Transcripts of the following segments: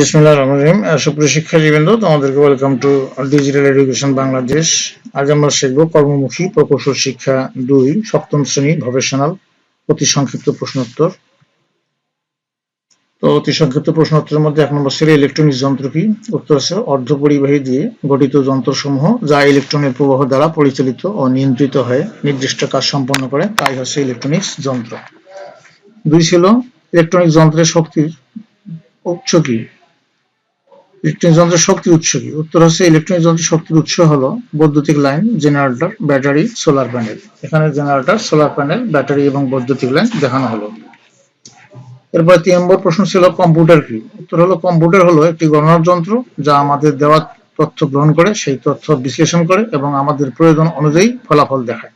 বিসমিল্লাহির রহমানির রহিম। সুপ্রিয় শিক্ষার্থীবৃন্দ, তোমাদেরকে welcome to digital education Bangladesh আজ আমরা শিখব কর্মমুখী প্রকৌশল শিক্ষা দুই, সপ্তম শ্রেণি ভবেশনাল অতি সংক্ষিপ্ত প্রশ্নোত্তর। তো অতি সংক্ষিপ্ত প্রশ্নোত্তরের মধ্যে এক নম্বর ছিল ইলেকট্রনিক যন্ত্র কি? উত্তর আছে অর্ধপরিবাহী দিয়ে গঠিত যন্ত্রসমূহ, যা ইলেকট্রনের প্রবাহ দ্বারা পরিচালিত ও নিয়ন্ত্রিত হয়ে, নির্দিষ্ট কাজ সম্পন্ন করে, তাই হচ্ছে ইলেকট্রনিক্স যন্ত্র। দুই ছিল ইলেকট্রনিক যন্ত্রের শক্তির উৎস কি? ইলেকট্রনিক যন্ত্রের শক্তির উৎস কি? উত্তর হচ্ছে ইলেকট্রনিক যন্ত্রের শক্তির উৎস হলো বৈদ্যুতিক line generator battery solar panel এখানে জেনারেটর সোলার প্যানেল ব্যাটারি এবং বৈদ্যুতিক লাইন দেখানো হলো। এরপরে তিন নম্বর প্রশ্ন ছিল কম্পিউটার কি? উত্তর হলো কম্পিউটার হলো একটি গণনার যন্ত্র যা আমাদের দেওয়া তথ্য গ্রহণ করে, সেই তথ্য বিশ্লেষণ করে এবং আমাদের প্রয়োজন অনুযায়ী ফলাফল দেখায়।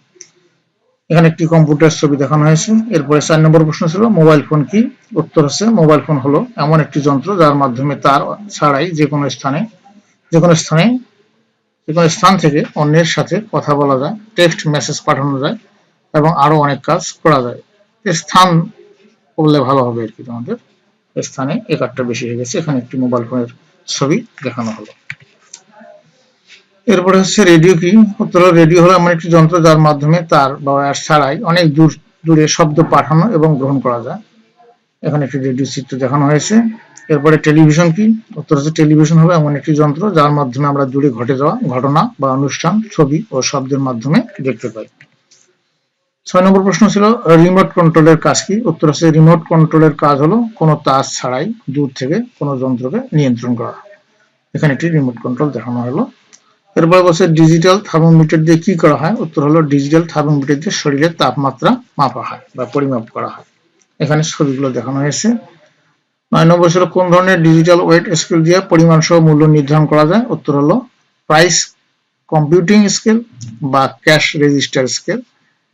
এখানে একটি কম্পিউটার ছবি দেখানো হয়েছে। এরপরে চার নম্বর প্রশ্ন ছিল, মোবাইল ফোন কি? উত্তর হচ্ছে, মোবাইল ফোন হলো এমন একটি যন্ত্র যার মাধ্যমে তার ছাড়াই যে কোনো স্থানে, যে কোনো স্থানে, যে কোনো স্থান থেকে অন্যের সাথে কথা বলা যায় টেক্সট মেসেজ পাঠানো যায় এবং আরও অনেক কাজ করা যায়। স্থান বললে ভালো হবে আর কি তোমাদের। স্থানে একারটা বেশি হয়ে গেছে। এখানে একটি মোবাইল ফোনের ছবি দেখানো হলো। এরপরে হচ্ছে রেডিও কি? উত্তর রেডিও হলো এমন একটি যন্ত্র যার মাধ্যমে তার বা ছাড়াই অনেক দূর, দূরে শব্দ পাঠানো এবং গ্রহণ করা যায়। এখানে একটি রেডিও চিত্র দেখানো হয়েছে। এরপরে টেলিভিশন কি? উত্তর হচ্ছে টেলিভিশন হবে এমন একটি যন্ত্র যার মাধ্যমে আমরা দূরে ঘটে যাওয়া ঘটনা বা অনুষ্ঠান, ছবি ও শব্দের মাধ্যমে দেখতে পাই। ছয় নম্বর প্রশ্ন ছিল রিমোট কন্ট্রোলের কাজ কি? উত্তর হচ্ছে রিমোট কন্ট্রোলের কাজ হলো কোনো তার ছাড়াই দূর থেকে কোনো যন্ত্রকে নিয়ন্ত্রণ করা। এখানে একটি রিমোট কন্ট্রোল দেখানো হলো। এরপরে বলছে ডিজিটাল থার্মোমিটার দিয়ে কি করা হয়? উত্তর হলো ডিজিটাল থার্মোমিটার দিয়ে শরীরের তাপমাত্রা মাপা হয় বা পরিমাপ করা হয়। এখানে ছবিগুলো দেখানো হয়েছে। নয় নম্বর ছিল কোন ধরনের ডিজিটাল ওয়েট স্কেল দিয়ে পরিমাণ সহ মূল্য নির্ধারণ করা যায়? উত্তর হলো প্রাইস কম্পিউটিং স্কেল বা cash register scale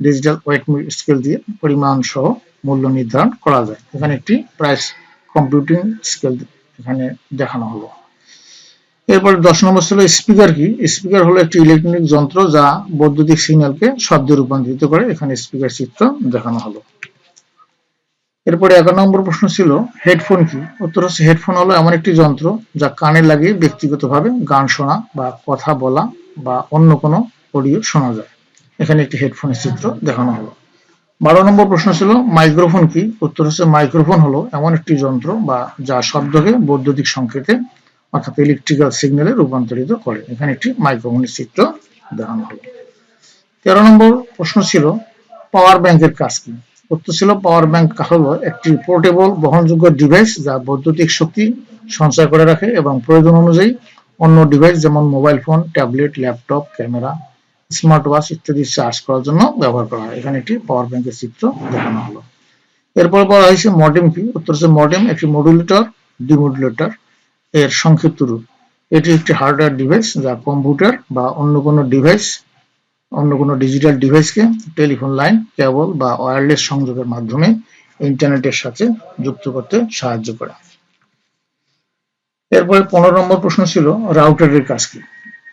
digital weight scale দিয়ে পরিমাণ সহ মূল্য নির্ধারণ করা যায়। এখানে একটি প্রাইস কম্পিউটিং স্কেল এখানে দেখানো হলো। এরপর দশ নম্বর ছিল স্পিকার কি স্পিকার হলো একটি ইলেকট্রনিক যন্ত্র যা বৈদ্যুতিক সিগন্যালকে শব্দে রূপান্তরিত করে। এখানে স্পিকার চিত্র দেখানো হলো। এরপরে এগারো নম্বর প্রশ্ন ছিল হেডফোন কি উত্তর হচ্ছে হেডফোন হলো এমন একটি যন্ত্র যা কানে লাগিয়ে ব্যক্তিগতভাবে গান শোনা বা কথা বলা বা অন্য কোনো অডিও শোনা যায়। এখানে একটি হেডফোনের চিত্র দেখানো হলো। বারো নম্বর প্রশ্ন ছিল মাইক্রোফোন কি উত্তর হচ্ছে মাইক্রোফোন হলো এমন একটি যন্ত্র বা যা শব্দকে বৈদ্যুতিক সংকেতে অর্থাৎ ইলেকট্রিক্যাল সিগন্যালে রূপান্তরিত করে। এখানে একটি মাইক্রোফোনের চিত্র দেখানো হলো। তেরো নম্বর প্রশ্ন ছিল পাওয়ার ব্যাংকের কাজ কি? উত্তর ছিল পাওয়ার ব্যাংক হলো একটি পোর্টেবল বহনযোগ্য ডিভাইস যা বৈদ্যুতিক শক্তি সঞ্চয় করে রাখে এবং প্রয়োজন অনুযায়ী অন্য ডিভাইস যেমন mobile phone tablet laptop camera smart watch ইত্যাদি চার্জ করার জন্য ব্যবহার করা হয়। এখানে একটি পাওয়ার ব্যাংকের চিত্র দেখানো হলো। এরপর বলা হয়েছে মডেম কি? উত্তর হচ্ছে মডেম একটি মডুলেটর ডিমডুলেটর এর সংক্ষিপ্ত রূপ। এটি একটি হার্ডওয়্যার ডিভাইস যা কম্পিউটার বা অন্য কোনো ডিভাইস অন্য কোনো ডিজিটাল ডিভাইসকে টেলিফোন লাইন কেবল বা ওয়্যারলেস সংযোগের মাধ্যমে ইন্টারনেটের সাথে যুক্ত করতে সাহায্য করে। এরপরে পনেরো নম্বর প্রশ্ন ছিল রাউটারের কাজ কি?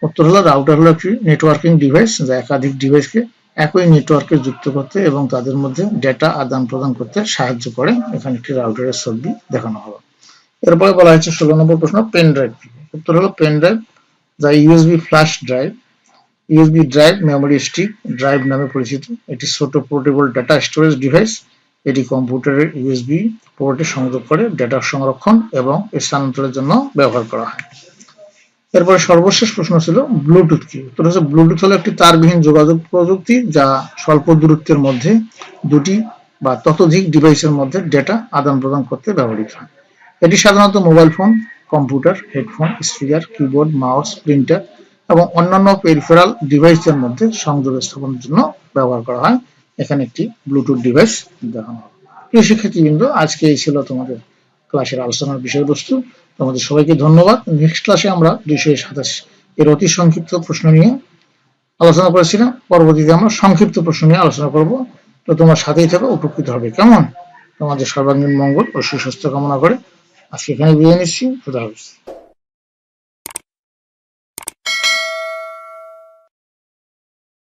উত্তর হলো রাউটার হলো একটি নেটওয়ার্কিং ডিভাইস যা একাধিক ডিভাইসকে একই নেটওয়ার্কে যুক্ত করতে এবং তাদের মধ্যে ডেটা আদান প্রদান করতে সাহায্য করে। এখানে একটি রাউটারের ছবি দেখানো হলো। এরপরে বলা হয়েছে ষোলো নম্বর প্রশ্ন পেন ড্রাইভ উত্তর হলো পেন ড্রাইভ যা USB flash drive USB drive memory stick drive নামে পরিচিত। এটি ছোট পোর্টেবল ডাটা স্টোরেজ ডিভাইস এটি কম্পিউটারের ইউএসবি পোর্টে সংযোগ করে ডেটা সংরক্ষণ এবং স্থানান্তরের জন্য ব্যবহার করা হয়। এরপরে সর্বশেষ প্রশ্ন ছিল ব্লুটুথ কি? উত্তর হচ্ছে ব্লুটুথ হলো একটি তারবিহীন যোগাযোগ প্রযুক্তি যা স্বল্প দূরত্বের মধ্যে দুটি বা ততোধিক ডিভাইসের মধ্যে ডেটা আদান প্রদান করতে ব্যবহৃত হয়। এটি সাধারণত mobile phone, computer, headphone, speaker, keyboard, mouse, printer এবং অন্যান্য পেরিফেরাল ডিভাইসের মধ্যে সংযোগ স্থাপনের জন্য ব্যবহার করা হয়। এখানে একটি ব্লুটুথ ডিভাইস দেখানো হবে। প্রিয় শিক্ষার্থীবৃন্দ, আজকে এই ছিল তোমাদের ক্লাসের আলোচনার বিষয়বস্তু। তোমাদের সবাইকে ধন্যবাদ। নেক্সট ক্লাসে আমরা দুইশো সাতাশ এর অতি সংক্ষিপ্ত প্রশ্ন নিয়ে আলোচনা করেছিলাম। পরবর্তীতে আমরা সংক্ষিপ্ত প্রশ্ন নিয়ে আলোচনা করব। তো তোমার সাথেই থাকো, উপকৃত হবে। কেমন? তোমাদের সর্বাঙ্গীন মঙ্গল ও সুস্বাস্থ্য কামনা করে। a finais do ano esse um